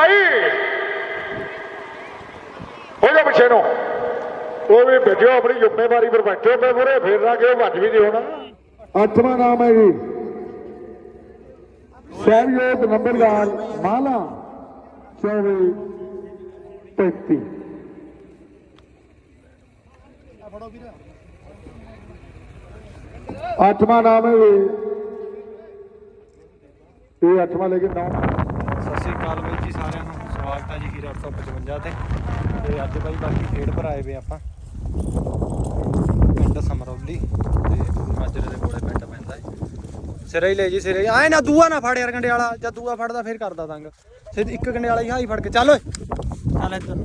ਭਾਈ ਹੋ ਪਿੱਛੇ ਨੂੰ। ਉਹ ਵੀ ਭੇਜੋ ਆਪਣੀ ਜ਼ਿੰਮੇਵਾਰੀ ਪਰ ਬੈਠੇ ਮੈਂ ਮੁਰੇ ਫੇਰਨਾ ਕਿ ਉਹ ਭੱਜ ਵੀ ਨਹੀਂ ਹੋਣਾ। ਅੱਠਵਾਂ ਨਾਮ ਹੈ ਜੀ। ਸਹਿਯੋਗ ਨੰਬਰਦਾਰ ਮਾਲਾ 24 35 ਅੱਠਵਾਂ ਨਾਮ ਹੈ ਜੀ। ਇਹ ਅੱਠਵਾਂ ਲੈ ਕੇ ਨੌਂ ਅਕਾਲ ਬਾਈ ਜੀ ਸਾਰਿਆਂ ਨੂੰ ਸਵਾਗਤ ਹੈ ਜੀ ਹੀਰਾ 855 ਤੇ। ਤੇ ਅੱਜ ਬਾਈ ਬਾਕੀ ਖੇਡ ਪਰ ਆਏ ਵੇ ਆਪਾਂ। ਪਿੰਡ ਸਮਰੌਲੀ ਤੇ ਮਾਜਰੇ ਦੇ ਕੋਲੇ ਪਿੰਡ ਪੈਂਦਾ ਹੈ ਸਿਰੇ ਹੀ ਲੈ ਜੀ ਸਿਰੇ। ਆਏ ਨਾ ਦੂਆ ਨਾ ਫੜ ਯਾਰ ਗੰਡਿਆਲਾ ਜਦ ਦੂਆ ਫੜਦਾ ਫਿਰ ਕਰਦਾ ਤੰਗ। ਸਿੱਧ ਇੱਕ ਗੰਡਿਆਲਾ ਹੀ ਹਾਈ ਫੜ ਕੇ। ਚੱਲ ਓਏ। ਚੱਲ ਇੱਧਰ।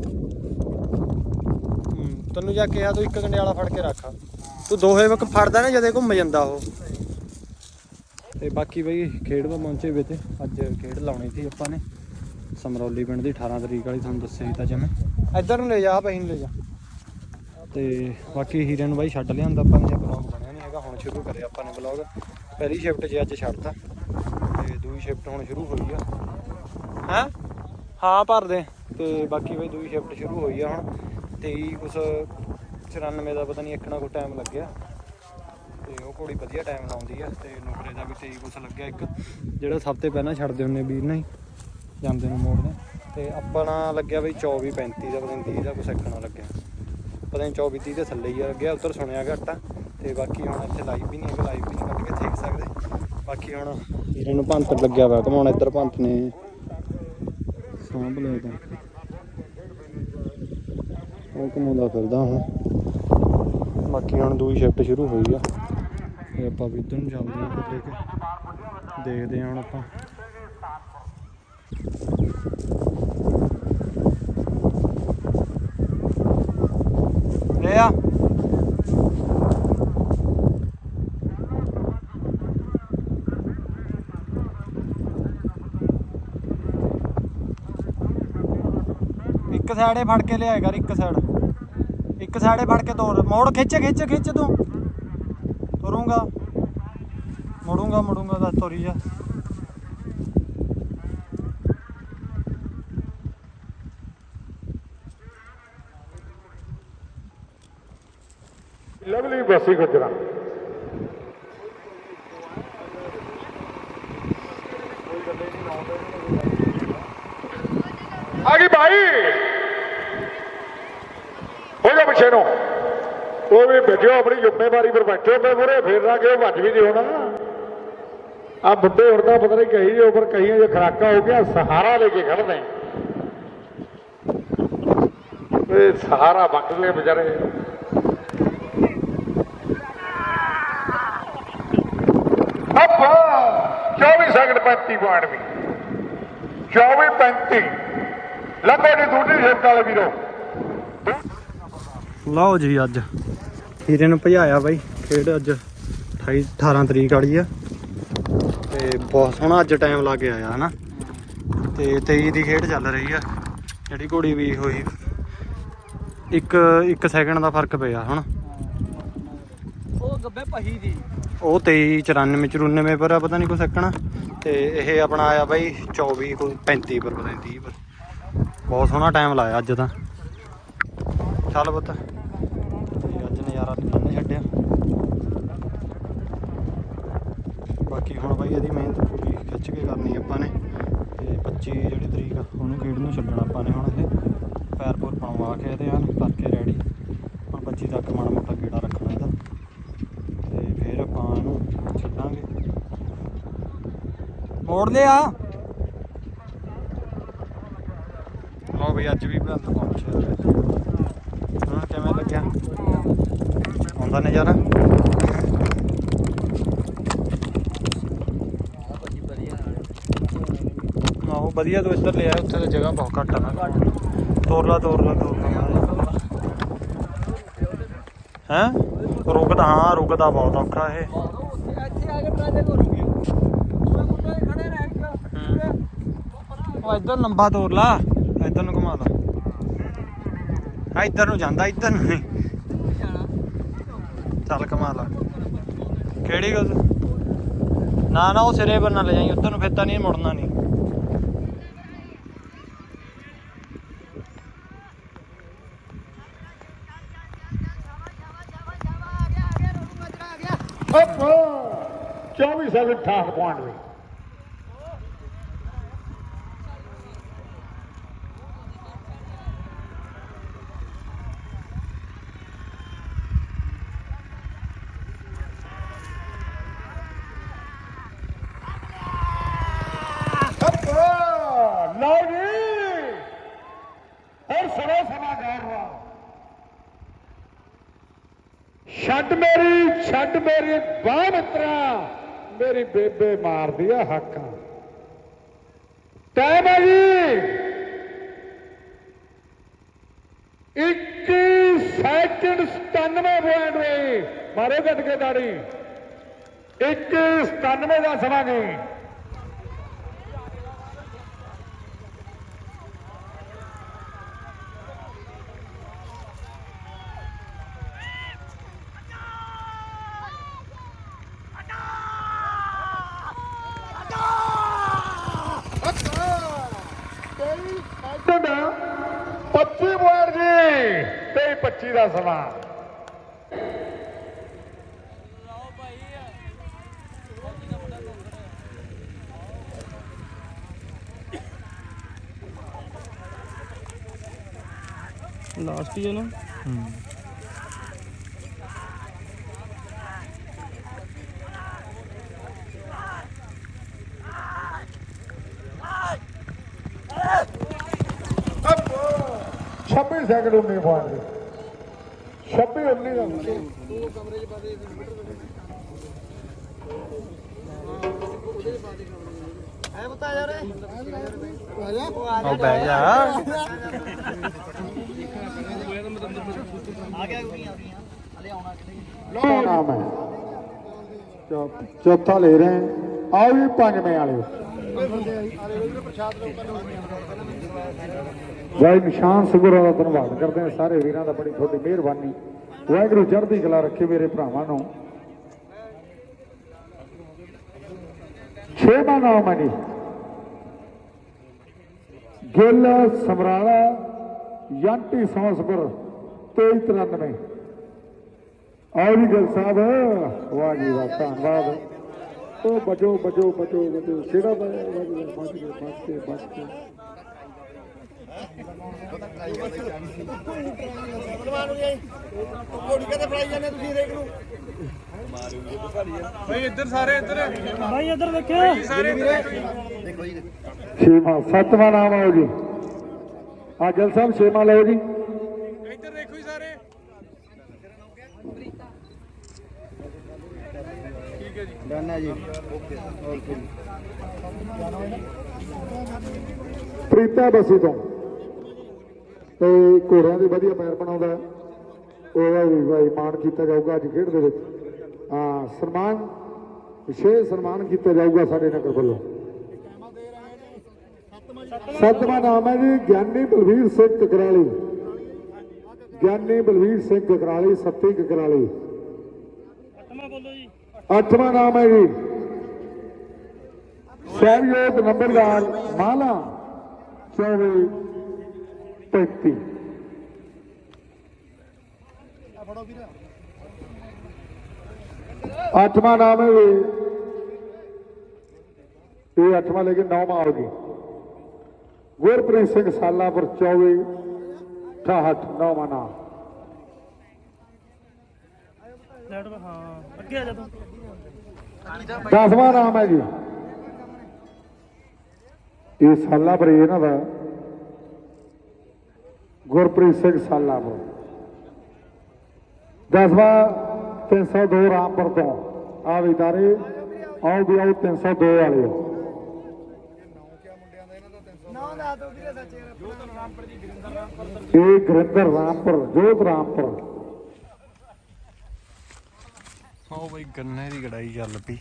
ਤੈਨੂੰ ਜਾ ਕਿਹਾ ਤੂੰ ਇੱਕ ਗੰਡਿਆਲਾ ਫੜ ਕੇ ਰੱਖ। ਤੂੰ ਦੋਹੇ ਵਕ ਫੜਦਾ ਨਾ ਜਦੇ ਘੁੰਮ ਜਾਂਦਾ ਉਹ। ਤੇ ਬਾਕੀ ਬਈ ਖੇਡ ਪਹੁੰਚੇ ਵੇ ਤੇ। ਅੱਜ ਖੇਡ ਲਾਉਣੀ ਸੀ ਆਪਾਂ ਨੇ। ਸਮਰੌਲੀ ਪਿੰਡ ਦੀ 18 ਤਰੀਕ ਵਾਲੀ ਤੁਹਾਨੂੰ ਦੱਸਿਆ ਸੀ ਤਾਂ ਜਿਵੇਂ। ਇੱਧਰ ਨੂੰ ਲੈ ਜਾ ਪਹੀਂ ਨੂੰ ਲੈ ਜਾ। ਤੇ ਬਾਕੀ ਹੀਰੇ ਨੂੰ ਬਾਈ ਛੱਡ ਲਿਆਂਦਾ ਆਪਾਂ ਨੇ ਬਲੌਗ ਬਣਿਆ ਨਹੀਂ ਹੈਗਾ ਹੁਣ ਸ਼ੁਰੂ ਕਰਿਆ ਆਪਾਂ ਨੇ ਬਲੌਗ ਪਹਿਲੀ ਸ਼ਿਫਟ 'ਚ ਅੱਜ ਛੱਡਤਾ ਤੇ ਦੂਜੀ ਸ਼ਿਫਟ ਹੁਣ ਸ਼ੁਰੂ ਹੋਈ ਆ। ਹੈਂ? ਹਾਂ ਭਰ ਦੇ। ਤੇ ਬਾਕੀ ਬਈ ਦੂਜੀ ਸ਼ਿਫਟ ਸ਼ੁਰੂ ਹੋਈ ਆ ਹੁਣ। 23 ਕੁਛ 94 ਦਾ ਪਤਾ ਨਹੀਂ ਇੱਕ ਨਾ ਕੋਈ ਟਾਈਮ ਲੱਗਿਆ। ਤੇ ਉਹ ਕੁੜੀ ਵਧੀਆ ਟਾਈਮ ਲਾਉਂਦੀ ਆ ਤੇ ਨੁਕਰੇ ਦਾ ਵੀ 23 ਕੁਛ ਲੱਗਿਆ ਇੱਕ। ਜਿਹੜਾ ਸਭ ਤੋਂ ਪਹਿਲਾਂ ਛੱਡਦੇ ਹੁੰਨੇ ਵੀਰ ਨਹੀਂ? ਜਾਂਦੇ ਨੂੰ ਮੋੜਦੇ ਤੇ ਆਪਣਾ ਲੱਗਿਆ ਬਈ 24 35 ਦਾ ਪਤਾ ਨਹੀਂ 30 ਦਾ ਕੁਛ ਇੱਕਣਾ ਲੱਗਿਆ। ਪਤਾ ਨਹੀਂ 24 30 ਦੇ ਥੱਲੇ ਹੀ ਲੱਗਿਆ ਉੱਧਰ ਸੁਣਿਆ ਘੱਟ ਆ ਤੇ ਬਾਕੀ ਹੁਣ ਇੱਥੇ ਲਾਈਵ ਵੀ ਨਹੀਂ ਹੈਗਾ ਲਾਈਵ ਵੀ ਨਹੀਂ ਕੱਢ ਦੇਖ ਸਕਦੇ। ਬਾਕੀ ਹੁਣ ਵੀਰੇ ਨੂੰ ਭੰਤ ਲੱਗਿਆ ਵਾ, ਘਮਾਉਣ ਇੱਧਰ ਪੰਤ ਨੇ। ਸਾਂਭ ਲਿਆ ਤਾਂ ਉਹ ਘਮਾਉਂਦਾ ਫਿਰਦਾ ਹੁਣ। ਬਾਕੀ ਹੁਣ ਦੂਈ ਸ਼ਿਫਟ ਸ਼ੁਰੂ ਹੋਈ ਆ। ਤੇ ਆਪਾਂ ਵੀ ਇੱਧਰ ਨੂੰ ਚੱਲਦੇ ਹਾਂ ਫਿਰ ਦੇਖਦੇ ਹਾਂ ਹੁਣ ਆਪਾਂ ਲੈ ਆ ਇੱਕ ਸਾਈਡੇ ਫੜ ਕੇ ਲਿਆਇਆ ਕਰ, ਇੱਕ ਸਾਈਡ। ਇੱਕ ਸਾਈਡੇ ਫੜ ਕੇ ਤੋਰ। ਮੋੜ, ਖਿੱਚ ਖਿੱਚ ਖਿੱਚ ਤੂੰ। ਤੁਰੂੰਗਾ। ਮੁੜੂੰਗਾ ਮੁੜੂੰਗਾ ਦਾ ਤੋਰੀ ਜਾ। ਲਵਲੀ ਬਸੀ ਗੁਜਰਾ ਆ ਗਈ ਉਹਦੇ ਪਿੱਛੇ ਨੂੰ। ਉਹ ਵੀ ਭੇਜੋ ਆਪਣੀ ਜ਼ਿੰਮੇਵਾਰੀ ਪਰ ਬੈਠੇ ਮੈਂ ਮੁਰੇ ਫੇਰਨਾ ਕਿ ਉਹ ਭੱਜ ਵੀ ਦਿਓ ਨਾ। ਆ ਬੁੱਢੇ ਹੁਣ ਤਾਂ ਪਤਾ ਨਹੀਂ ਕਹੀ ਦੇ ਉੱਪਰ ਕਹੀਆਂ ਜੇ ਖਰਾਕਾ ਹੋ ਗਿਆ ਸਹਾਰਾ ਲੈ ਕੇ ਖੜਦੇ ਇਹ ਸਹਾਰਾ ਬੱਕਲੇ ਵਿਚਾਰੇ। ਅੱਪਾ 24 ਸੈਕਿੰਡ 35 ਪੁਆਇੰਟ ਵੀ। 24 35 ਲੰਗੋ ਦੀ ਦੂਜੀ ਸ਼ਿਫਟ ਵਾਲੇ ਵੀਰੋ। ਲਓ ਜੀ ਅੱਜ ਹੀਰੇ ਨੂੰ ਭਜਾਇਆ ਬਾਈ ਖੇਡ ਅੱਜ 28 18 ਤਰੀਕ ਵਾਲੀ ਆ। ਤੇ ਬਹੁਤ ਸੋਹਣਾ ਅੱਜ ਟਾਈਮ ਲਾ ਕੇ ਆਇਆ ਹਨਾ? ਤੇ 23 ਦੀ ਖੇਡ ਚੱਲ ਰਹੀ ਆ। ਜਿਹੜੀ ਘੋੜੀ ਵੀ ਹੋਈ ਇੱਕ ਇੱਕ ਸੈਕਿੰਡ ਦਾ ਫ਼ਰਕ ਪਿਆ ਹੁਣ ਉਹ ਗੱਬੇ ਪਹੀ ਦੀ। ਉਹ 23 94 94 ਪਰ ਆ ਪਤਾ ਨਹੀਂ ਕੋਈ ਸੈਕਣਾ। ਤੇ ਇਹ ਆਪਣਾ ਆਇਆ ਬਾਈ 24 ਕੋਈ 35 ਪਰ ਪਤਾ ਨਹੀਂ 30 ਪਰ। ਬਹੁਤ ਸੋਹਣਾ ਟਾਈਮ ਲਾਇਆ ਅੱਜ ਤਾਂ। ਚੱਲ ਪੁੱਤ ਤੇ ਅੱਜ ਨਜ਼ਾਰਾ ਨਿਕਲਣੇ ਛੱਡਿਆ ਬਾਕੀ ਹੁਣ ਬਾਈ ਇਹਦੀ ਮਿਹਨਤ ਪੂਰੀ ਖਿੱਚ ਕੇ ਕਰਨੀ ਆਪਾਂ ਨੇ। ਤੇ 25 ਜਿਹੜੀ ਤਰੀਕ ਆ, ਉਹਨੂੰ ਖੇਡ ਨੂੰ ਛੱਡਣਾ ਆਪਾਂ ਨੇ ਹੁਣ ਇਹ। ਪੈਰ ਪੂਰ ਪਣਵਾ ਕੇ ਇਹਦੇ ਹਨ ਕਰਕੇ ਰੈਡੀ ਹੁਣ 25 ਤੱਕ ਮਾੜਾ ਮੋਟਾ ਗੇੜਾ ਰੱਖਣਾ ਇਹਦਾ। ਤੇ ਫਿਰ ਆਪਾਂ ਇਹਨੂੰ ਛੱਡਾਂਗੇ। ਮੋੜ ਲਿਆ। ਲਓ ਬਈ, ਅੱਜ ਵੀ ਬੰਦ ਪਹੁੰਚਿਆ ਹਾਂ, ਕਿਵੇਂ ਲੱਗਿਆ? ਆਉਂਦਾ ਨਜ਼ਾਰਾ ਆਹੋ ਵਧੀਆ ਤੂੰ ਇੱਧਰ ਲਿਆ। ਉੱਥੇ ਤਾਂ ਜਗ੍ਹਾ ਬਹੁਤ ਘੱਟ ਆ ਨਾ। ਤੋਰ ਲਾ ਤੋਰ ਲਾ ਤੋਰ ਲਾ ਹੈ? ਰੁਕਦਾ ਹਾਂ ਰੁਕਦਾ ਬਹੁਤ ਔਖਾ ਇਹ। ਇੱਥੇ ਆ ਕੇ ਟਰਾਲੇ ਕਰੂਗੀ ਉਹ ਮੁੰਡੇ ਖੜੇ ਰਹਿ ਗਿਆ ਉਹ ਇੱਧਰ ਲੰਬਾ ਤੋਰ ਲਾ ਇੱਧਰ ਨੂੰ ਘੁਮਾ ਲਾ। ਆ ਇੱਧਰ ਨੂੰ ਜਾਂਦਾ ਇੱਧਰ ਨੂੰ ਨਹੀਂ। ਚੱਲ ਘੁਮਾ ਲਾ। ਕਿਹੜੀ ਗੱਲ? ਨਾ ਨਾ ਉਹ ਸਿਰੇ ਪਰ ਨਾ ਲੈ ਜਾਈ ਉੱਧਰ ਨੂੰ ਫਿਰ ਤਾਂ ਨਹੀਂ ਮੁੜਨਾ ਨਹੀਂ 7 ਠਾਕ ਪੁਆਇੰਟ ਵੀ ਅੱਪਾ ਲਓ ਜੀ ਔਰ ਸਰੋ ਸਮਾ ਗੌਰ ਰਾ ਛੱਡ ਮੇਰੀ ਛੱਡ ਮੇਰੀ ਬਾਹ ਮਿੱਤਰਾ ਮੇਰੀ ਬੇਬੇ ਮਾਰਦੀ ਆ ਹੱਕਾਂ। ਟਾਈਮ ਹੈ ਜੀ 21 ਸੈਕਿੰਡ 97 ਪੁਆਇੰਟ ਵੇ। ਮਾਰੋ ਗੱਟ ਕੇ ਦਾੜੀ। 21 97 ਦਾ ਸਮਾਂ ਗਈ ਸੈਕਿੰਡ 25 ਪੁਆਇੰਟ ਜੀ ਤੇ 25 ਦਾ ਸਮਾਂ ਲਾਸਟ ਹੀ ਹੈ ਨਾ। ਛੱਬੀ ਸੈਕਿੰਡ 19 ਪੁਆਇੰਟ ਦੇ 26 19 ਦਾ ਐ ਬਤਾ ਯਾਰ। ਉਹ ਬਹਿ ਜਾ। ਆ ਗਿਆ ਕੁੜੀਆਂ ਆ ਹਲੇ ਆਉਣਾ ਕਿਤੇ ਨਾਮ ਹੈ? ਚੌਥਾ ਲੈ ਰਹੇ ਹਾਂ। ਆਓ ਵੀ ਪੰਜਵੇਂ ਵਾਲੇ ਵਾਹਿ ਨਿਸ਼ਾਨ ਸੁਗਰਾ ਦਾ ਧੰਨਵਾਦ ਕਰਦੇ ਹਾਂ। ਸਾਰੇ ਵੀਰਾਂ ਦਾ ਬੜੀ ਤੁਹਾਡੀ ਮਿਹਰਬਾਨੀ। ਵਾਹਿਗੁਰੂ ਚੜ੍ਹਦੀ ਕਲਾ ਰੱਖੇ ਮੇਰੇ ਭਰਾਵਾਂ ਨੂੰ। ਛੇਵਾਂ ਨਾਮ ਹੈ ਜੀ। ਗਿੱਲ ਸਮਰਾਲਾ ਯੰਟੀ ਸੌਸਪੁਰ 2393 ਆਓ ਜੀ ਗਿੱਲ ਸਾਹਿਬ ਵਾਹ ਜੀ ਵਾਹ ਧੰਨਵਾਦ। ਉਹ ਬਚੋ ਬਚੋ ਬਚੋ ਬਚੋ ਕਿਹੜਾ ਬਚ ਗਿਆ ਬਚ ਗਿਆ ਬਚ ਕੇ ਕੋੜੀ ਕਦੇ ਫੜਾਈ ਜਾਂਦੇ ਤੁਸੀਂ ਰੇਕ ਨੂੰ ਭਾਈ ਇੱਧਰ ਸਾਰੇ ਇੱਧਰ। ਭਾਈ ਇੱਧਰ ਦੇਖਿਓ। ਸਾਰੇ ਇੱਧਰ। ਛੇਵਾਂ ਸੱਤਵਾਂ ਨਾਮ ਆਓ ਜੀ। ਆ ਗਿੱਲ ਸਾਹਿਬ ਛੇਵਾਂ ਲਓ ਜੀ ਇੱਧਰ ਦੇਖੋ ਜੀ ਸਾਰੇ ਪ੍ਰੀਤਾ ਬਸੀ ਤੋਂ। ਤੇ ਘੋੜਿਆਂ ਦੀ ਵਧੀਆ ਪੈਰ ਬਣਾਉਂਦਾ ਉਹਦਾ ਵੀ ਭਾਈ ਮਾਣ ਕੀਤਾ ਜਾਊਗਾ, ਅੱਜ ਖੇਡ ਦੇ ਵਿੱਚ। ਹਾਂ, ਸਨਮਾਨ, ਵਿਸ਼ੇਸ਼ ਸਨਮਾਨ ਕੀਤਾ ਜਾਊਗਾ ਸਾਡੇ ਨਗਰ ਵੱਲੋਂ। ਸੱਤਵਾਂ ਨਾਮ ਹੈ ਜੀ, ਗਿਆਨੀ ਬਲਵੀਰ ਸਿੰਘ ਕਕਰਾਲੀ। ਗਿਆਨੀ ਬਲਵੀਰ ਸਿੰਘ ਕਕਰਾਲੀ, ਸੱਤੀ ਕਕਰਾਲੀ। ਜੀ ਅੱਠਵਾਂ ਨਾਮ ਹੈ ਜੀ ਸਹਿਯੋਗ ਨੰਬਰਦਾਰ ਮਾਲਾ 24 35 ਅੱਠਵਾਂ ਨਾਮ ਹੈ ਜੀ ਇਹ ਅੱਠਵਾਂ ਲੈ ਕੇ ਨੌਵਾਂ ਆਓ ਜੀ ਗੁਰਪ੍ਰੀਤ ਸਿੰਘ ਸਾਲਾਪੁਰ 24 ਲੈਟ ਹਾਂ ਅੱਗੇ ਆ ਜਾ ਤੂੰ। ਦਸਵਾਂ ਨਾਮ ਹੈ ਜੀ। ਇਹ ਸਾਲਾਪੁਰ ਇਹਨਾਂ ਦਾ। ਗੁਰਪ੍ਰੀਤ ਸਿੰਘ ਸਾਲਾਪੁਰ ਦਸਵਾਂ 302 ਰਾਮਪੁਰ ਤੋਂ। ਆ ਵਿਦਾਰੇ ਆਓ ਵੀ ਆਓ 302 ਵਾਲੇ। ਨਾ ਨਾ ਦੋ ਵੀਰੇ ਸੱਚੇ ਰਾਮਪੁਰ ਜੀ ਗਿਰਿੰਦਰ ਰਾਮਪੁਰ ਇਹ ਗੁਰਿੰਦਰ ਰਾਮਪੁਰ ਜੋਤ ਰਾਮਪੁਰ। ਹਾਂ ਬਈ ਗੰਨੇ ਦੀ ਗੜਾਈ ਚੱਲ ਪਈ।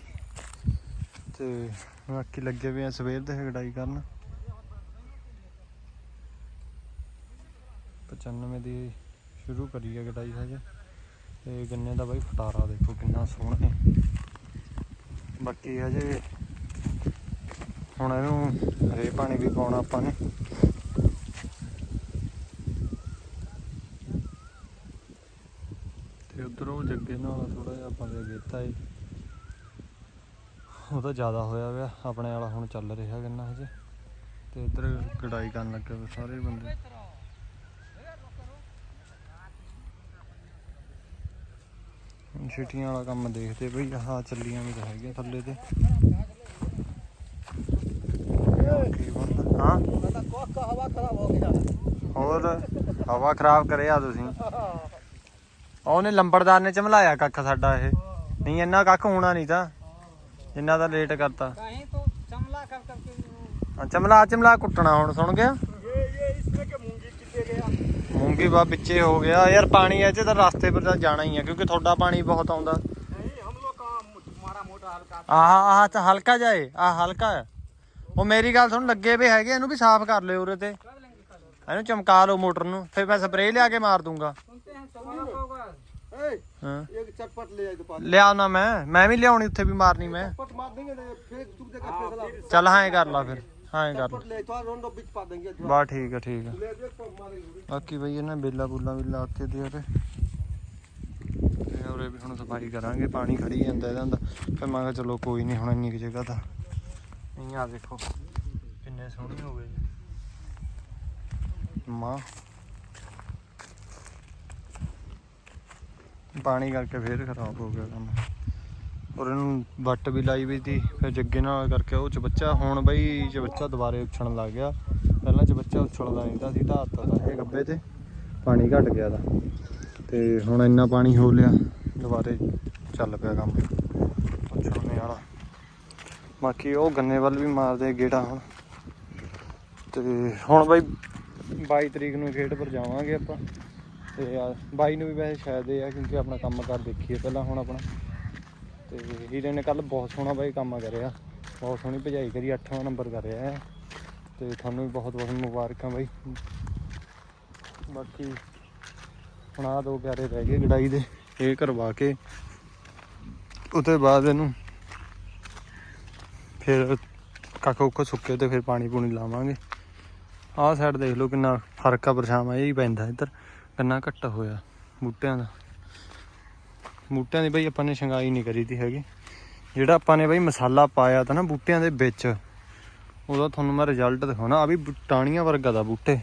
ਤੇ ਬਾਕੀ ਲੱਗੇ ਪਏ ਆ ਸਵੇਰ ਦੇ ਗੜਾਈ ਕਰਨ। 95 ਦੀ ਸ਼ੁਰੂ ਕਰੀ ਹੈ ਗੜਾਈ ਹਜੇ। ਤੇ ਗੰਨੇ ਦਾ ਬਾਈ ਫਟਾਰਾ ਦੇਖੋ ਕਿੰਨਾ ਸੋਹਣਾ ਹੈ। ਬਾਕੀ ਹਜੇ ਹੁਣ ਇਹਨੂੰ ਰੇ ਪਾਣੀ ਵੀ ਪਾਉਣਾ ਆਪਾਂ ਨੇ। ਤੇ ਉਧਰੋਂ ਜੱਗੇ ਨਾਲ ਥੋੜਾ ਜਿਹਾ ਆਪਾਂ ਦੇ ਦਿੱਤਾ ਏ। ਉਹ ਤਾਂ ਜ਼ਿਆਦਾ ਹੋਇਆ ਵਿਆ ਆਪਣੇ ਵਾਲਾ ਹੁਣ ਚੱਲ ਰਿਹਾ ਕਿੰਨਾ ਹਜੇ। ਤੇ ਇੱਧਰ ਗੜਾਈ ਕਰਨ ਲੱਗੇ ਹੋਏ ਸਾਰੇ ਬੰਦੇ। ਛਿਟੀਆਂ ਵਾਲਾ ਕੰਮ ਦੇਖਦੇ ਭਈ ਆਹ ਚੱਲੀਆਂ ਵੀ ਤਾਂ ਹੈਗੀਆਂ ਥੱਲੇ ਤੇ। ਹਾਂ? ਹੋਰ ਹਵਾ ਖਰਾਬ ਕਰਿਆ ਤੁਸੀਂ। ਉਹਨੇ ਲੰਬੜਦਾਰ ਨੇ ਚਮਲਾਇਆ ਕੱਖ ਸਾਡਾ ਇਹ। ਨਹੀਂ ਇੰਨਾ ਕੱਖ ਹੋਣਾ ਨਹੀਂ ਤਾਂ। ਜਿੰਨਾ ਦਾ ਲੇਟ ਕਰਤਾ। ਚਮਲਾ ਚਮਲਾ ਕੁੱਟਣਾ ਹੁਣ ਸੁਣ ਗਿਆ? ਮੂੰਗੀ ਬਾ ਵਿੱਚੇ ਹੋ ਗਿਆ। ਯਾਰ ਪਾਣੀ ਐ ਚ ਰਸਤੇ ਪਰ ਤਾਂ ਜਾਣਾ ਹੀ ਆ ਕਿਉਂਕਿ ਤੁਹਾਡਾ ਪਾਣੀ ਬਹੁਤ ਆਉਂਦਾ। ਨਹੀਂ ਹਮ ਆਹ ਆਹ ਤਾਂ ਹਲਕਾ ਜਾਏ ਆਹ ਹਲਕਾ ਉਹ ਮੇਰੀ ਗੱਲ ਸੁਣ ਲੱਗੇ ਵੀ ਹੈਗੇ ਇਹਨੂੰ ਵੀ ਸਾਫ਼ ਕਰ ਲਿਓ ਉਰੇ ਤੇ। ਇਹਨੂੰ ਚਮਕਾ ਲਓ ਮੋਟਰ ਨੂੰ ਫਿਰ ਮੈਂ ਸਪਰੇਅ ਲਿਆ ਕੇ ਮਾਰ ਦੂੰਗਾ। ਹਾਂ एक चटपट ले जाए तो पानी ਲਿਆ ਨਾ ਮੈਂ ਮੈਂ ਵੀ ਲਿਆਉਣੀ ਉੱਥੇ ਵੀ ਮਾਰਨੀ ਮੈਂ चटपट मार देंगे ना फिर सूख देगा फिर ਚੱਲ ਹਾਂ ਇਹ ਕਰ ਲਾ ਫਿਰ ਹਾਂ ਇਹ ਕਰ ਲਾ चटपट ले तो रोंडो बीच पा देंगे ਬਾ ਠੀਕ ਆ ਠੀਕ ਆ ले दे तो मारेंगे ਬਾਕੀ ਬਈ ਇਹਨਾਂ ਬੇਲਾ ਬੁੱਲਾ ਵੀ ਲਾਤੇ ਤੇ ਉਹਦੇ ਤੇ ਉਰੇ ਵੀ ਹੁਣ ਸਫਾਈ ਕਰਾਂਗੇ ਪਾਣੀ ਖੜੀ ਜਾਂਦਾ ਇਹਦਾ ਦਾ ਫਿਰ ਮੈਂ ਕਿਹਾ ਚਲੋ ਕੋਈ ਨਹੀਂ ਹੁਣ ਇੰਨੀ ਕੁ ਜਗ੍ਹਾ ਤਾਂ ਨਹੀਂ ਆ ਦੇਖੋ ਕਿੰਨੇ ਸੋਹਣੇ ਹੋ ਗਏ ਜੀ ਮਾਂ ਪਾਣੀ ਕਰਕੇ ਫੇਰ ਖਰਾਬ ਹੋ ਗਿਆ ਕੰਮ। ਔਰ ਇਹਨੂੰ ਵੱਟ ਵੀ ਲਾਈ ਵੀ ਤੀ ਫਿਰ ਜੱਗੇ ਨਾਲ ਕਰਕੇ ਉਹ ਚ ਬੱਚਾ ਹੁਣ ਬਈ ਚਬੱਚਾ ਦੁਬਾਰੇ ਉੱਛਣ ਲੱਗ ਗਿਆ, ਪਹਿਲਾਂ ਚਬੱਚਾ ਉੱਛਲਦਾ ਨਹੀਂ ਤਾਂ ਸੀ ਢਾਤਾ ਤਾਂ ਇਹ ਗੱਬੇ ਤੇ ਪਾਣੀ ਘਟ ਗਿਆ ਦਾ। ਤੇ ਹੁਣ ਇੰਨਾ ਪਾਣੀ ਹੋ ਲਿਆ, ਦੁਬਾਰੇ ਚੱਲ ਪਿਆ ਕੰਮ। ਉੱਛਲਣੇ ਵਾਲਾ। ਬਾਕੀ ਉਹ ਗੰਨੇ ਵੱਲ ਵੀ ਮਾਰਦੇ ਗੇੜਾ ਹੁਣ। ਤੇ ਹੁਣ ਬਈ 22 ਤਰੀਕ ਨੂੰ ਖੇਡ ਪਰ ਜਾਵਾਂਗੇ ਆਪਾਂ। ਤੇ ਆ 22 ਨੂੰ ਵੀ ਵੈਸੇ ਸ਼ਾਇਦ ਇਹ ਆ ਕਿਉਂਕਿ ਆਪਣਾ ਕੰਮ ਕਰ ਦੇਖੀਏ ਪਹਿਲਾਂ ਹੁਣ ਆਪਣਾ। ਤੇ ਹੀਰੇ ਨੇ ਕੱਲ ਬਹੁਤ ਸੋਹਣਾ ਬਾਈ ਕੰਮ ਕਰਿਆ। ਬਹੁਤ ਸੋਹਣੀ ਭਜਾਈ ਕਰੀ 8ਵਾਂ ਨੰਬਰ ਕਰਿਆ ਰਿਹਾ ਹੈ। ਤੇ ਤੁਹਾਨੂੰ ਵੀ ਬਹੁਤ ਬਹੁਤ ਮੁਬਾਰਕਾਂ ਬਾਈ। ਬਾਕੀ ਹੁਣ ਆਹ ਦੋ ਪਿਆਰੇ ਰਹਿ ਗਏ ਗੜਾਈ ਦੇ, ਇਹ ਕਰਵਾ ਕੇ। ਉਹਦੇ ਬਾਅਦ ਇਹਨੂੰ ਫਿਰ ਕੱਖ ਉੱਕ ਸੁੱਕੇ ਤੇ ਫਿਰ ਪਾਣੀ ਪੂਣੀ ਲਾਵਾਂਗੇ। ਆਹ ਸਾਈਡ ਦੇਖ ਲਓ ਕਿੰਨਾ ਫ਼ਰਕ ਆ, ਪਰਛਾਵਾਂ ਇਹ ਹੀ ਪੈਂਦਾ ਇੱਧਰ। ਕਿੰਨਾ ਘੱਟਾ ਹੋਇਆ ਬੂਟਿਆਂ ਦਾ। ਬੂਟਿਆਂ ਦੀ ਬਈ ਆਪਾਂ ਨੇ ਸ਼ੰਗਾਈ ਨਹੀਂ ਕਰੀ ਤੀ ਹੈਗੀ। ਜਿਹੜਾ ਆਪਾਂ ਨੇ ਬਈ ਮਸਾਲਾ ਪਾਇਆ ਤਾਂ ਨਾ ਬੂਟਿਆਂ ਦੇ ਵਿੱਚ, ਉਹਦਾ ਤੁਹਾਨੂੰ ਮੈਂ ਰਿਜ਼ਲਟ ਦਿਖਾਉਣਾ। ਆ ਵੀ ਬੂ- ਟਾਹਣੀਆਂ ਵਰਗਾ ਦਾ ਬੂਟੇ।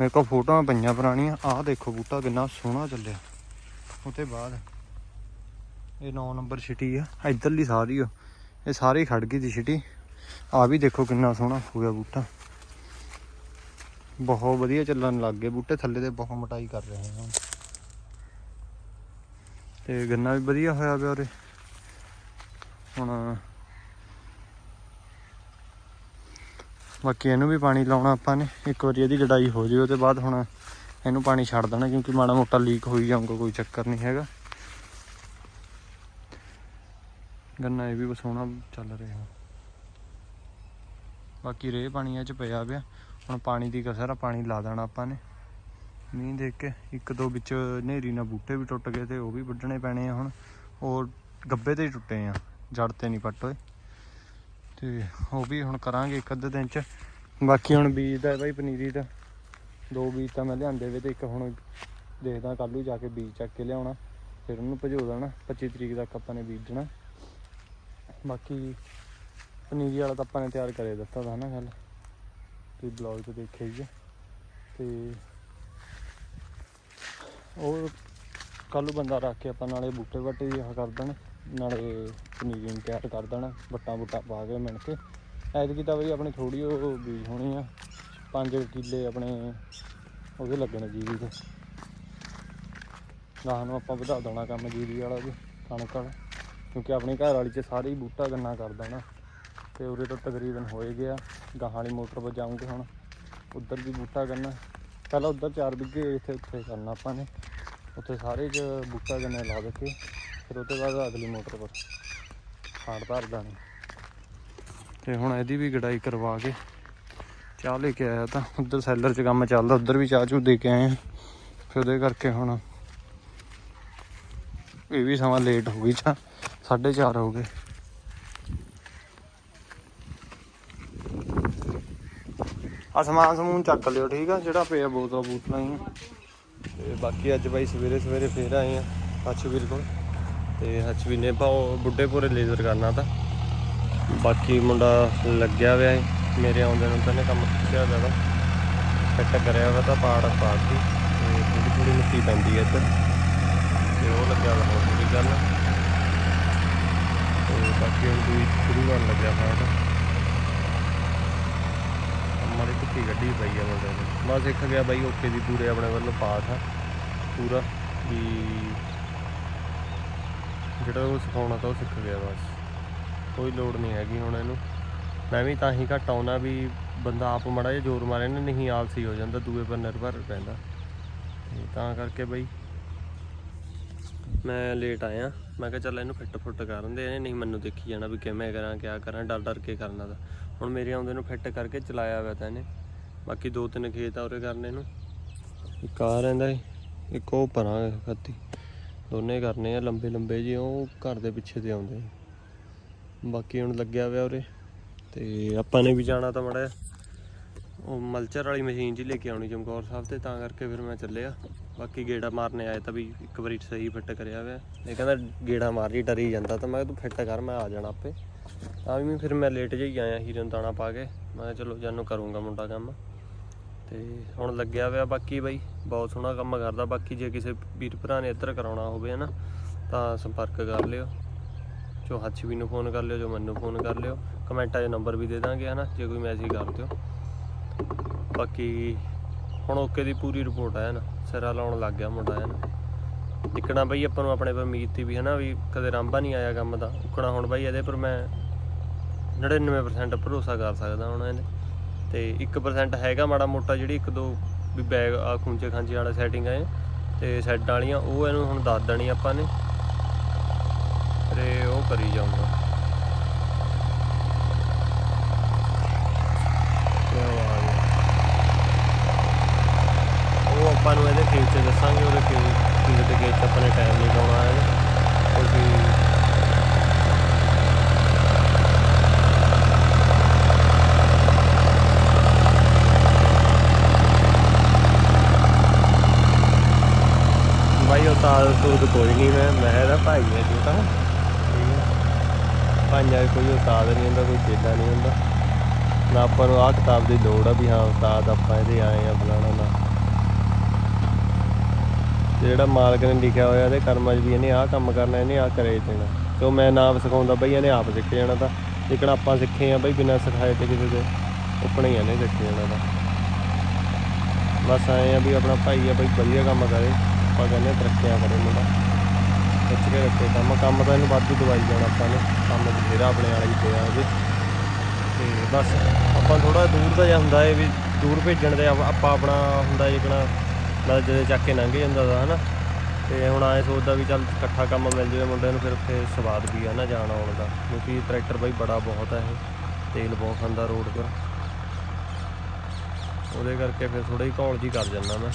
ਮੇਰੇ ਕੋਲ ਫੋਟੋਆਂ ਪਈਆਂ ਪੁਰਾਣੀਆਂ। ਆਹ ਦੇਖੋ ਬੂਟਾ ਕਿੰਨਾ ਸੋਹਣਾ ਚੱਲਿਆ। ਉਹਦੇ ਬਾਅਦ ਇਹ 9 ਨੰਬਰ ਛਿਟੀ ਆ। ਇਧਰਲੀ ਸਾਰੀ ਓ ਇਹ ਸਾਰੀ ਖੜ ਗਈ ਦੀ ਛਿਟੀ। ਆ ਵੀ ਦੇਖੋ ਕਿੰਨਾ ਸੋਹਣਾ ਹੋ ਗਿਆ ਬੂਟਾ। ਬਹੁਤ ਵਧੀਆ ਚੱਲਣ ਲੱਗ ਗਏ, ਬੂਟੇ ਥੱਲੇ ਤੇ ਬਹੁਤ ਮਟਾਈ ਕਰ ਰਹੇ ਹਨ ਤੇ ਗੰਨਾ ਵੀ ਵਧੀਆ ਹੋਇਆ ਪਿਆ ਉਰੇ। ਹੁਣ ਬਾਕੀ ਇਹਨੂੰ ਵੀ ਪਾਣੀ ਲਾਉਣਾ ਆਪਾਂ ਨੇ, ਇੱਕ ਵਾਰੀ ਇਹਦੀ ਗਡਾਈ ਹੋ ਜਾਵੇ ਉਹਦੇ ਬਾਅਦ ਹੁਣ ਇਹਨੂੰ ਪਾਣੀ ਛੱਡ ਦੇਣਾ ਕਿਉਂਕਿ ਮਾੜਾ ਮੋਟਾ ਲੀਕ ਹੋਈ ਜਾਊਗਾ, ਕੋਈ ਚੱਕਰ ਨਹੀਂ ਹੈਗਾ। ਗੰਨਾ ਇਹ ਵੀ ਸੋਹਣਾ ਚੱਲ ਰਿਹਾ। ਬਾਕੀ ਰੇਹ ਪਾਣੀ ਇਹ ਚ ਪਿਆ ਪਿਆ। ਹੁਣ ਪਾਣੀ ਦੀ ਕਸਰ ਆ, ਪਾਣੀ ਲਾ ਦੇਣਾ ਆਪਾਂ ਨੇ। ਮੀਂਹ ਦੇਖ ਕੇ ਇੱਕ ਦੋ ਵਿੱਚ ਹਨੇਰੀ ਨਾਲ ਬੂਟੇ ਵੀ ਟੁੱਟ ਗਏ ਤੇ ਉਹ ਵੀ ਵੱਢਣੇ ਪੈਣੇ ਆ ਹੁਣ। ਉਹ ਗੱਬੇ ਤੇ ਹੀ ਟੁੱਟੇ ਆ, ਜੜ ਤੇ ਨਹੀਂ ਪੱਟ ਹੋਏ। ਤੇ ਉਹ ਵੀ ਹੁਣ ਕਰਾਂਗੇ ਇੱਕ ਅੱਧੇ ਦਿਨ ਚ। ਬਾਕੀ ਹੁਣ ਬੀਜ ਦਾ ਬਾਈ ਪਨੀਰੀ ਦਾ, ਦੋ ਬੀਜ ਤਾਂ ਮੈਂ ਲਿਆਂਦੇ ਵੇ ਤੇ ਇੱਕ ਹੁਣ ਦੇਖਦਾ ਕੱਲ ਨੂੰ ਜਾ ਕੇ ਬੀਜ ਚੱਕ ਕੇ ਲਿਆਉਣਾ, ਫਿਰ ਉਹਨੂੰ ਭਜੋ ਦੇਣਾ 25 ਤਰੀਕ ਤੱਕ ਆਪਾਂ ਨੇ ਬੀਜਣਾ ਬਾਕੀ ਪਨੀਰੀ ਵਾਲਾ ਤਾਂ ਆਪਾਂ ਨੇ ਤਿਆਰ ਕਰੇ ਦਿੱਤਾ ਤਾਂ ਨਾ ਗੱਲ। ਤੁਸੀਂ ਬਲੌਗ 'ਚ ਦੇਖਿਆ ਹੀ ਹੈ। ਤੇ ਉਹ ਕੱਲ ਬੰਦਾ ਰੱਖ ਕੇ ਆਪਾਂ ਨਾਲੇ ਬੂਟੇ ਬਾਟੇ ਵੀ ਆਹ ਕਰ ਦੇਣ, ਨਾਲੇ ਪਨੀਰੀ ਨੂੰ ਤਿਆਰ ਕਰ ਦੇਣਾ, ਵੱਟਾਂ ਬੂਟਾ ਪਾ ਕੇ ਮਿਣ ਕੇ। ਐਤਕੀ ਤਾਂ ਬਈ ਆਪਣੀ ਥੋੜੀ ਉਹ ਬੀਜ ਹੋਣੀ ਆ 5 ਕਿੱਲੇ ਆਪਣੇ ਉਹਦੇ ਲੱਗਣੇ ਜੀਰੀ ਦੇ। ਗਾਹਾਂ ਨੂੰ ਆਪਾਂ ਵਧਾ ਦੇਣਾ ਕੰਮ ਜੀਰੀ ਵਾਲਾ ਵੀ, ਕਣਕ ਵਾਲਾ। ਕਿਉਂਕਿ ਆਪਣੀ ਘਰ ਵਾਲੀ 'ਚ ਸਾਰੇ ਹੀ ਬੂਟਾ ਗੰਨਾ ਕਰ ਦੇਣਾ। ਤੇ ਉਰੇ ਤਾਂ ਤਕਰੀਬਨ ਹੋਏ ਗਿਆ। ਗਾਹਾਂ ਵਾਲੀ ਮੋਟਰ ਪਰ ਵਜਾਉਂਗੇ ਹੁਣ। ਉੱਧਰ ਵੀ ਬੂਟਾ ਕਰਨਾ। ਪਹਿਲਾਂ ਉੱਧਰ 4 ਬਿੱਗੇ ਇੱਥੇ ਉੱਥੇ ਕਰਨਾ ਆਪਾਂ ਨੇ। ਉੱਥੇ ਸਾਰੇ 'ਚ ਬੂਟਾ ਗੰਨੇ ਲਾ ਦੇ ਕੇ। ਫਿਰ ਉਹਦੇ ਬਾਅਦ ਅਗਲੀ ਮੋਟਰ ਪਰ ਖਾੜ ਧਰ ਦਾਣੀ। ਤੇ ਹੁਣ ਇਹਦੀ ਵੀ ਗਡਾਈ ਕਰਵਾ ਕੇ ਚਾਹ ਲੈ ਕੇ ਆਇਆ ਤਾਂ। ਉੱਧਰ ਸੈਲਰ 'ਚ ਕੰਮ ਚੱਲਦਾ, ਉੱਧਰ ਵੀ ਚਾਹ ਚੂ ਦੇ ਕੇ ਆਏ ਆ। ਫਿਰ ਉਹਦੇ ਕਰਕੇ ਹੁਣ ਇਹ ਵੀ ਸਮਾਂ ਲੇਟ ਹੋ ਗਈ ਚਾ 4:30 ਹੋ ਗਏ। ਆ ਸਮਾਨ ਸਮੂਨ ਚੱਕ ਲਿਓ, ਠੀਕ ਆ? ਜਿਹੜਾ ਪਿਆ ਬੋਤਲਾਂ ਬੂਤਲਾਂ ਹੀ ਤੇ ਬਾਕੀ ਅੱਜ ਬਾਈ ਸਵੇਰੇ ਸਵੇਰੇ ਫੇਰ ਆਏ ਆ ਹੱਚਵੀਰ ਕੋਲ। ਤੇ ਹੱਚਵੀਰ ਨੇ ਪਾਉ ਬੁੱਢੇ ਪੂਰੇ ਲੇਜ਼ਰ ਕਰਨਾ ਤਾਂ। ਬਾਕੀ ਮੁੰਡਾ ਲੱਗਿਆ ਹੋਇਆ ਹੈ ਮੇਰੇ ਆਉਂਦੇ ਨੂੰ ਤਾਂ ਇਹਨੇ ਕੰਮ ਕੀਤਾ ਜ਼ਿਆਦਾ ਫਿੱਟ ਕਰਿਆ ਹੋਇਆ ਤਾਂ ਪਾੜ ਪਾੜਤੀ ਤੇ ਥੋੜੀ ਥੋੜੀ ਮਿੱਟੀ ਪੈਂਦੀ ਹੈ ਇੱਧਰ। ਤੇ ਉਹ ਲੱਗਿਆ ਵਾ ਹੋਰ ਥੋੜੀ ਗੱਲ। ਤੇ ਬਾਕੀ ਹੁਣ ਦੂਈ ਸ਼ੁਰੂ ਕਰਨ ਲੱਗਿਆ ਫਾਟ ਮਾੜੀ ਗੱਡੀ ਪਈ ਆ ਮੁੰਡੇ ਨੇ। ਬਸ ਸਿੱਖ ਗਿਆ ਬਾਈ, ਓਕੇ ਦੀ ਪੂਰੇ ਆਪਣੇ ਵੱਲੋਂ ਪਾਸ ਆ, ਪੂਰਾ ਵੀ ਜਿਹੜਾ ਉਹ ਸਿਖਾਉਣਾ ਤਾਂ ਉਹ ਸਿੱਖ ਗਿਆ ਬਸ। ਕੋਈ ਲੋੜ ਨਹੀਂ ਹੈਗੀ ਹੁਣ ਇਹਨੂੰ। ਮੈਂ ਵੀ ਤਾਂ ਹੀ ਘੱਟ ਆਉਣਾ ਵੀ ਬੰਦਾ ਆਪ ਮੜਾ ਜਿਹਾ ਜ਼ੋਰ ਮਾਰੇ ਨਾ, ਨਹੀਂ ਆਲਸੀ ਹੋ ਜਾਂਦਾ, ਦੂਏ ਪਰ ਨਿਰਭਰ ਪੈਂਦਾ ਤੇ ਤਾਂ ਕਰਕੇ ਬਈ ਮੈਂ ਲੇਟ ਆਇਆ। ਮੈਂ ਕਿਹਾ ਚੱਲ ਇਹਨੂੰ ਫਿੱਟ ਫੁੱਟ ਕਰਨ ਦੇ ਇਹਨੇ ਨਹੀਂ ਮੈਨੂੰ ਦੇਖੀ ਜਾਣਾ ਵੀ ਕਿਵੇਂ ਕਰਾਂ, ਕਿਆ ਕਰਾਂ ਡਰ ਡਰ ਕੇ ਕਰਨਾ ਦਾ ਹੁਣ ਮੇਰੇ ਆਉਂਦੇ ਨੂੰ ਫਿੱਟ ਕਰਕੇ ਚਲਾਇਆ ਹੋਇਆ ਤਾਂ ਇਹਨੇ। ਬਾਕੀ ਦੋ ਤਿੰਨ ਖੇਤ ਆ ਉਰੇ ਕਰਨੇ ਨੂੰ। ਇੱਕ ਆ ਰਹਿੰਦਾ ਏ, ਇੱਕ ਉਹ ਪਰਾਂ ਖੱਤੀ। ਦੋਨੇ ਕਰਨੇ ਆ ਲੰਬੇ ਲੰਬੇ ਜਿਹੇ, ਉਹ ਘਰ ਦੇ ਪਿੱਛੇ ਤੇ ਆਉਂਦੇ ਬਾਕੀ ਹੁਣ ਲੱਗਿਆ ਹੋਇਆ ਉਰੇ, ਤੇ ਆਪਾਂ ਨੇ ਵੀ ਜਾਣਾ ਤਾਂ ਮੜਾ ਉਹ ਮਲਚਰ ਵਾਲੀ ਮਸ਼ੀਨ ਜੀ ਲੈ ਕੇ ਆਉਣੀ ਚਮਕੌਰ ਸਾਹਿਬ ਤੇ, ਤਾਂ ਕਰਕੇ ਫਿਰ ਮੈਂ ਚੱਲਿਆ। ਬਾਕੀ ਗੇੜਾ ਮਾਰਨੇ ਆਏ ਤਾਂ ਵੀ ਇੱਕ ਵਾਰੀ ਸਹੀ ਫਿੱਟ ਕਰਿਆ ਹੋਇਆ ਇਹ ਕਹਿੰਦਾ ਗੇੜਾ ਮਾਰ ਲਈ, ਡਰੀ ਜਾਂਦਾ ਤਾਂ। ਮੈਂ ਕਿਹਾ ਤੂੰ ਫਿੱਟ ਕਰ, ਮੈਂ ਆ ਜਾਣਾ ਆਪੇ। ਤਾਂ ਵੀ ਫਿਰ ਮੈਂ ਲੇਟ ਜਿਹੀ ਆਇਆ ਹੀਰਨ ਦਾਣਾ ਪਾ ਕੇ। ਮੈਂ ਕਿਹਾ ਚਲੋ, ਜਾਨੂੰ ਕਰੂੰਗਾ ਮੁੰਡਾ ਕੰਮ। ਤੇ ਹੁਣ ਲੱਗਿਆ ਹੋਇਆ ਬਾਕੀ ਬਾਈ, ਬਹੁਤ ਸੋਹਣਾ ਕੰਮ ਕਰਦਾ। ਬਾਕੀ ਜੇ ਕਿਸੇ ਵੀਰ ਭਰਾ ਨੇ ਇੱਧਰ ਕਰਾਉਣਾ ਹੋਵੇ ਹਨਾ, ਤਾਂ ਸੰਪਰਕ ਕਰ ਲਿਓ। ਜੋ ਹੱਥੀ ਨੂੰ ਫੋਨ ਕਰ ਲਿਓ, ਜੋ ਮੈਨੂੰ ਫੋਨ ਕਰ ਲਿਓ, ਕਮੈਂਟਾਂ 'ਚ ਨੰਬਰ ਵੀ ਦੇ ਦਾਂਗੇ ਹਨਾ, ਜੇ ਕੋਈ ਮੈਸੇਜ ਕਰ ਦਿਓ। ਬਾਕੀ ਹੁਣ ਓਕੇ ਦੀ ਪੂਰੀ ਰਿਪੋਰਟ ਹੈ ਨਾ ਸਿਰਾ ਲਾਉਣ ਲੱਗ ਗਿਆ ਮੁੰਡਾ ਹੈ ਨਾ ਟਿਕਣਾ ਬਈ ਆਪਾਂ ਨੂੰ ਆਪਣੇ ਪਰ ਉਮੀਦ ਸੀ ਵੀ ਹਨਾ, ਵੀ ਕਦੇ ਰਾਂਭਾ ਨਹੀਂ ਆਇਆ ਕੰਮ ਦਾ। ਉਕਣਾ ਹੁਣ ਬਈ ਇਹਦੇ ਪਰ ਮੈਂ 99% ਭਰੋਸਾ ਕਰ ਸਕਦਾ ਹੁਣ ਇਹਦੇ। ਤੇ 1% ਹੈਗਾ ਮਾੜਾ ਮੋਟਾ ਜਿਹੜੀ ਇੱਕ ਦੋ ਵੀ ਬੈਗ ਆ ਖੁੰਚੇ ਖਾਂਚੇ ਵਾਲਾ ਸੈਟਿੰਗ ਹੈ ਤੇ ਸੈੱਟ ਵਾਲੀਆਂ, ਉਹ ਇਹਨੂੰ ਹੁਣ ਦੱਸ ਦੇਣੀ ਆਪਾਂ ਨੇ। ਤੇ ਉਹ ਕਰੀ ਜਾਊਂਗਾ। ਉਹ ਆਪਾਂ ਨੂੰ ਇਹਦੇ ਖੇਤ ਦੱਸਾਂਗੇ, ਉਹਦੇ ਕਿਉਂ ਕਿਸੇ ਦੇ 'ਚ ਆਪਾਂ ਨੇ ਟਾਈਮ ਨਹੀਂ ਲਾਉਣਾ ਹੈ ਉਹ ਭਾਈ ਉਹ ਤਾਂ ਕੋਈ ਨਹੀਂ, ਮੈਂ ਮੈਂ ਇਹਦਾ ਭਾਈ ਹੈ ਜੋ ਤਾਂ। ਠੀਕ ਹੈ ਭਾਈਆਂ ਕੋਈ ਉਸਤਾਦ ਨਹੀਂ ਹੁੰਦਾ, ਕੋਈ ਚੇਲਾ ਨਹੀਂ ਹੁੰਦਾ। ਨਾ ਆਪਾਂ ਨੂੰ ਆਹ ਕਿਤਾਬ ਦੀ ਲੋੜ ਆ ਵੀ ਹਾਂ, ਉਸਤਾਦ ਆਪਾਂ ਇਹਦੇ ਆਏ ਆ ਫਲਾਣਾ ਨਾ। ਜਿਹੜਾ ਮਾਲਕ ਨੇ ਲਿਖਿਆ ਹੋਇਆ, ਇਹਦੇ ਕਰਮਾਂ 'ਚ ਵੀ ਇਹਨੇ ਆਹ ਕੰਮ ਕਰਨਾ, ਇਹਨੇ ਆਹ ਕਰੇ ਦੇਣਾ। ਤੇ ਉਹ ਮੈਂ ਨਾਮ ਸਿਖਾਉਂਦਾ ਬਈ, ਇਹਨੇ ਆਪ ਸਿੱਖ ਜਾਣਾ ਤਾਂ। ਲੇਕਿਨ ਆਪਾਂ ਸਿੱਖੇ ਆ ਬਈ, ਬਿਨਾਂ ਸਿਖਾਏ ਤੇ ਕਿਸੇ ਦੇ ਆਪਣੇ ਹੀ ਇਹਨੇ ਸਿੱਖ ਜਾਣਾ ਤਾਂ। ਬਸ ਆਏ ਆ ਵੀ ਆਪਣਾ ਭਾਈ ਆ ਬਈ, ਵਧੀਆ ਕੰਮ ਕਰੇ। ਆਪਾਂ ਕਹਿੰਦੇ ਹਾਂ ਤਰੱਕੀਆਂ ਕਰੇ ਮੁੰਡਾ। ਖਿੱਚ ਕੇ ਰੱਖੇ ਕੰਮ। ਕੰਮ ਤਾਂ ਇਹਨੂੰ ਵਾਧੂ ਦਵਾਈ ਜਾਣਾ ਆਪਾਂ ਨੇ। ਕੰਮ ਬਥੇਰਾ ਆਪਣੇ ਵਾਲਾ ਹੀ ਪਿਆ ਉਹਦੇ ਤੇ ਬਸ ਆਪਾਂ ਥੋੜਾ ਦੂਰ ਦਾ ਜਿਹਾ ਹੁੰਦਾ ਏ ਵੀ ਦੂਰ ਭੇਜਣ ਦੇ ਆਪਾਂ ਆਪਣਾ ਹੁੰਦਾ ਜਿਕਣਾ ਮਤਲਬ ਜਦੋਂ ਚੱਕ ਕੇ ਲੰਘ ਜਾਂਦਾ ਦਾ ਹਨਾ। ਤੇ ਹੁਣ ਆਏ ਸੋਚਦਾ ਵੀ ਚੱਲ ਇਕੱਠਾ ਕੰਮ ਮਿਲ ਜਾਵੇ ਮੁੰਡਿਆਂ ਨੂੰ, ਫਿਰ ਉੱਥੇ ਸਵਾਦ ਵੀ ਆ ਨਾ ਜਾਣ ਆਉਣ ਦਾ। ਕਿਉਂਕਿ ਟਰੈਕਟਰ ਬਾਈ ਬੜਾ ਬਹੁਤ ਹੈ ਇਹ। ਤੇਲ ਬਹੁਤ ਖਾਂਦਾ ਰੋਡ ਪਰ ਉਹਦੇ ਕਰਕੇ ਫਿਰ ਥੋੜਾ ਹੀ ਘੌਲ ਜੀ ਕਰ ਜਾਂਦਾ ਮੈਂ।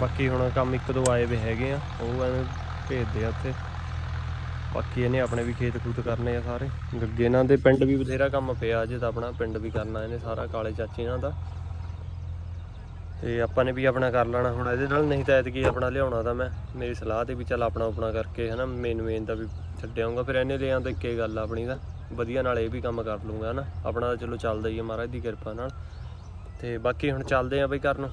ਬਾਕੀ ਹੁਣ ਕੰਮ ਇੱਕ ਦੋ ਆਏ ਵੇ ਹੈਗੇ ਆ, ਉਹ ਐਵੇਂ ਭੇਜਦੇ ਆ ਉੱਥੇ। ਬਾਕੀ ਇਹਨੇ ਆਪਣੇ ਵੀ ਖੇਤ ਖੂਤ ਕਰਨੇ ਆ ਸਾਰੇ। ਗੱਗੇ ਇਹਨਾਂ ਦੇ ਪਿੰਡ ਵੀ ਬਥੇਰਾ ਕੰਮ ਪਿਆ, ਅਜੇ ਤਾਂ ਆਪਣਾ ਪਿੰਡ ਵੀ ਕਰਨਾ ਇਹਨੇ ਸਾਰਾ, ਕਾਲੇ ਚਾਚੇ ਇਹਨਾਂ ਦਾ। ਤੇ ਆਪਾਂ ਨੇ ਵੀ ਆਪਣਾ ਕਰ ਲੈਣਾ ਹੁਣ ਇਹਦੇ ਨਾਲ, ਨਹੀਂ ਤਾਂ ਐਤਕੀ ਆਪਣਾ ਲਿਆਉਣਾ ਤਾਂ ਮੈਂ। ਮੇਰੀ ਸਲਾਹ ਤੇ ਵੀ ਚੱਲ ਆਪਣਾ ਆਪਣਾ ਕਰਕੇ ਹਨਾ ਮੇਨ ਮੇਨ ਦਾ ਵੀ ਛੱਡਿਆਉਂਗਾ, ਫਿਰ ਇਹਨੇ ਲਿਆਂ ਤਾਂ ਇੱਕੇ ਗੱਲ ਆ ਆਪਣੀ ਦਾ ਵਧੀਆ ਨਾਲ ਇਹ ਵੀ ਕੰਮ ਕਰ ਲੂੰਗਾ ਹਨਾ। ਆਪਣਾ ਤਾਂ ਚਲੋ ਚੱਲਦਾ ਹੀ ਹੈ ਮਹਾਰਾਜ ਦੀ ਕਿਰਪਾ ਨਾਲ। ਤੇ ਬਾਕੀ ਹੁਣ ਚੱਲਦੇ ਆ ਬਈ ਕਰਨ